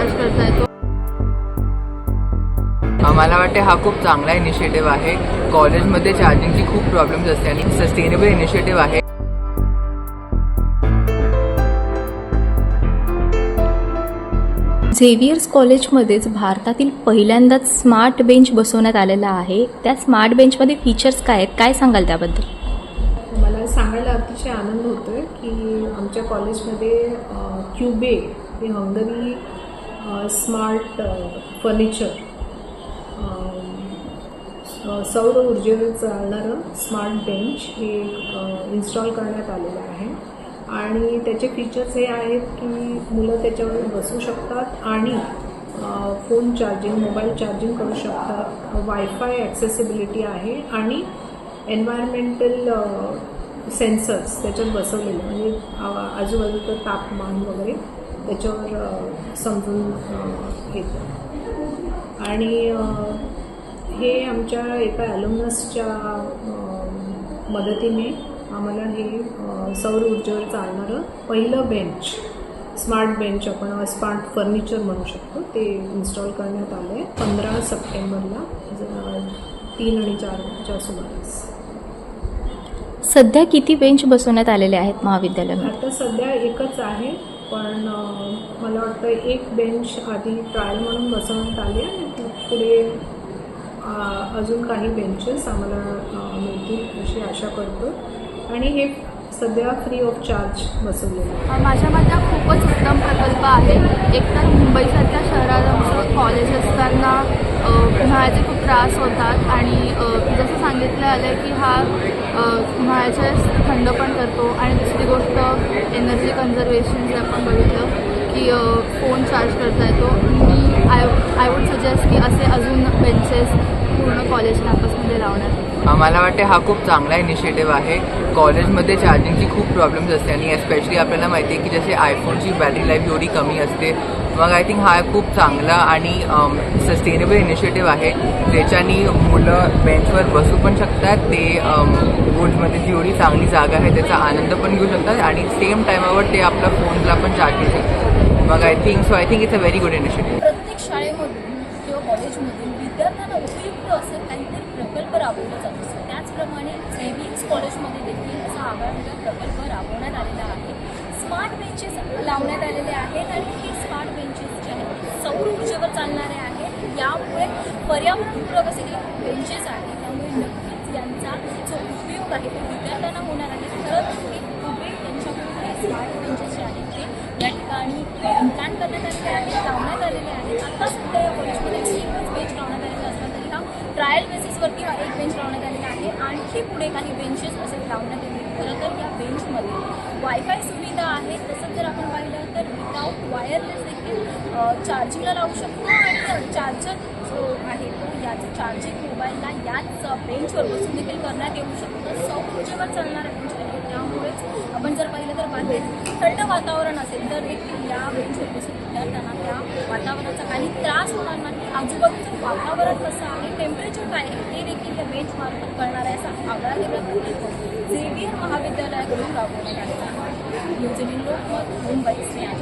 Charge करता येतो मला वाटते हा खूप चांगला इनिशिएटिव्ह आहे. कॉलेजमध्ये चार्जिंगची खूप प्रॉब्लेम्स असते आणि सस्टेनेबल इनिशिएटिव्ह आहे. झेवियर्स कॉलेजमध्येच भारतातील पहिल्यांदाच स्मार्ट बेंच बसवण्यात आलेला आहे. त्या स्मार्ट बेंचमध्ये फीचर्स काय आहेत? काय सांगाल त्याबद्दल? मला सांगायला अतिशय आनंद होतो आहे की आमच्या कॉलेजमध्ये क्युबे हे हंगरी स्मार्ट फर्निचर सौर ऊर्जेवर चालणारं स्मार्ट बेंच हे इन्स्टॉल करण्यात आलेलं आहे. आणि त्याचे फीचर्स हे आहेत की मुलं त्याच्यावर बसू शकतात आणि फोन चार्जिंग मोबाईल चार्जिंग करू शकतात. वायफाय ॲक्सेसिबिलिटी आहे आणि एन्व्हायरमेंटल सेन्सर्स त्याच्यात बसवलेले म्हणजे आजूबाजूचं तापमान वगैरे. त्याच्यावर समजून येतं आणि हे आमच्या एका ॲल्युमनसच्या मदतीने आम्हाला हे सौर ऊर्जेवर चालणारं पहिलं बेंच स्मार्ट बेंच आपण स्मार्ट फर्निचर म्हणू शकतो. ते इन्स्टॉल करण्यात आलं आहे पंधरा सप्टेंबरला तीन आणि चारच्या सुमारास. सध्या किती बेंच बसवण्यात आलेले आहेत महाविद्यालयामध्ये? आता सध्या एकच आहे. पण मला वाटतं एक बेंच आधी ट्रायल म्हणून बसवण्यात आली आहे. आणि पुढे अजून काही बेंचेस आम्हाला मिळतील अशी आशा करतो. आणि हे सध्या फ्री ऑफ चार्ज बसवलेलं माझ्या मते हा खूपच उत्तम प्रकल्प आहे. एकतर मुंबईसारख्या शहरात आमचं कॉलेज असताना उन्हाळ्याचे खूप त्रास होतात. आणि जसं सांगितलं आलं आहे की हा उन्हाळ्याच्या वेळेस थंड पण करतो. आणि दुसरी गोष्ट एनर्जी कन्झर्वेशन जे आपण बघितलं की फोन चार्ज करता येतो मी आय आय वुड सजेस्ट की असे अजून बेंचेस पूर्ण कॉलेज कॅम्पसमध्ये लावण्यात मला वाटते हा खूप चांगला इनिशिएटिव्ह आहे. कॉलेजमध्ये चार्जिंगची खूप प्रॉब्लेम्स असते आणि एस्पेशली आपल्याला माहिती आहे की जसे आयफोनची बॅटरी लाईफ एवढी कमी असते. मग आय थिंक हा खूप चांगला आणि सस्टेनेबल इनिशिएटिव्ह आहे. ज्याच्यानी मुलं बेंचवर बसू पण शकतात. ते वुड्समध्ये जेवढी चांगली जागा आहे त्याचा आनंद पण घेऊ शकतात आणि सेम टायमावर ते आपल्या फोनला पण चार्ज घेऊ शकतात. मग I think so I think it's a very good initiative प्रत्येक शाळेमध्ये कॉलेजमधून विद्यार्थ्यांना उपयुक्त असेल काहीतरी प्रकल्प राबवला जात असतो. त्याचप्रमाणे सेव्हिंग्स कॉलेजमध्ये देखील असा आगळावेगळा प्रकल्प राबवण्यात आलेला आहे. स्मार्ट बेंचेस लावण्यात आलेले आहेत आणि हे स्मार्ट बेंचेस जे आहेत सौर ऊर्जेवर चालणारे आहेत. यामुळे पर्यावरणपूरक असे हे बेंचेस आहेत. त्यामुळे नक्कीच यांचा जो उपयोग आहे तो विद्यार्थ्यांना होणार आहे. तर उपयोग त्यांच्याकडून हे स्मार्ट बेंचेस जे आहेत ते या ठिकाणी प्लॅन करण्यात आलेले आहेत लावण्यात आलेले आहेत. आता या कॉलेजमध्ये एकच बेंच लावण्यात आलेला असला तरी हा ट्रायल बेसिसवरती हा एक बेंच लावण्यात आलेला आहे. आणखी पुढे काही बेंचेस असे लावण्यात येतील. खरं तर या बेंचमध्ये वायफाय सुविधा आहे तसंच जर आपण पाहिलं तर विदाऊट वायरलेस देखील चार्जिंगला लावू शकतो. आणि चार्जर जो आहे तो याचं चार्जिंग मोबाईलला याच बेंचवर बसून देखील करण्यात येऊ शकतं. सौर ऊर्जेवर चालणारा बेंच आहे. त्यामुळेच आपण जर पाहिलं तर बाहेर थंड वातावरण असेल तर देखील या बेंचवर बसून विद्यार्थ्यांना त्या वातावरणाचा काही त्रास होणार नाही. आजूबाजूचं वातावरण कसं आहे टेम्परेचर काय आहे ते देखील या बेंच मार्फत करणार आहे असा आगळा वेगळा प्रकल्प झेवियर महाविद्यालयाकडून राबवण्यात आलेला आहे. न्यूज लोकमत मुंबई स्नेहा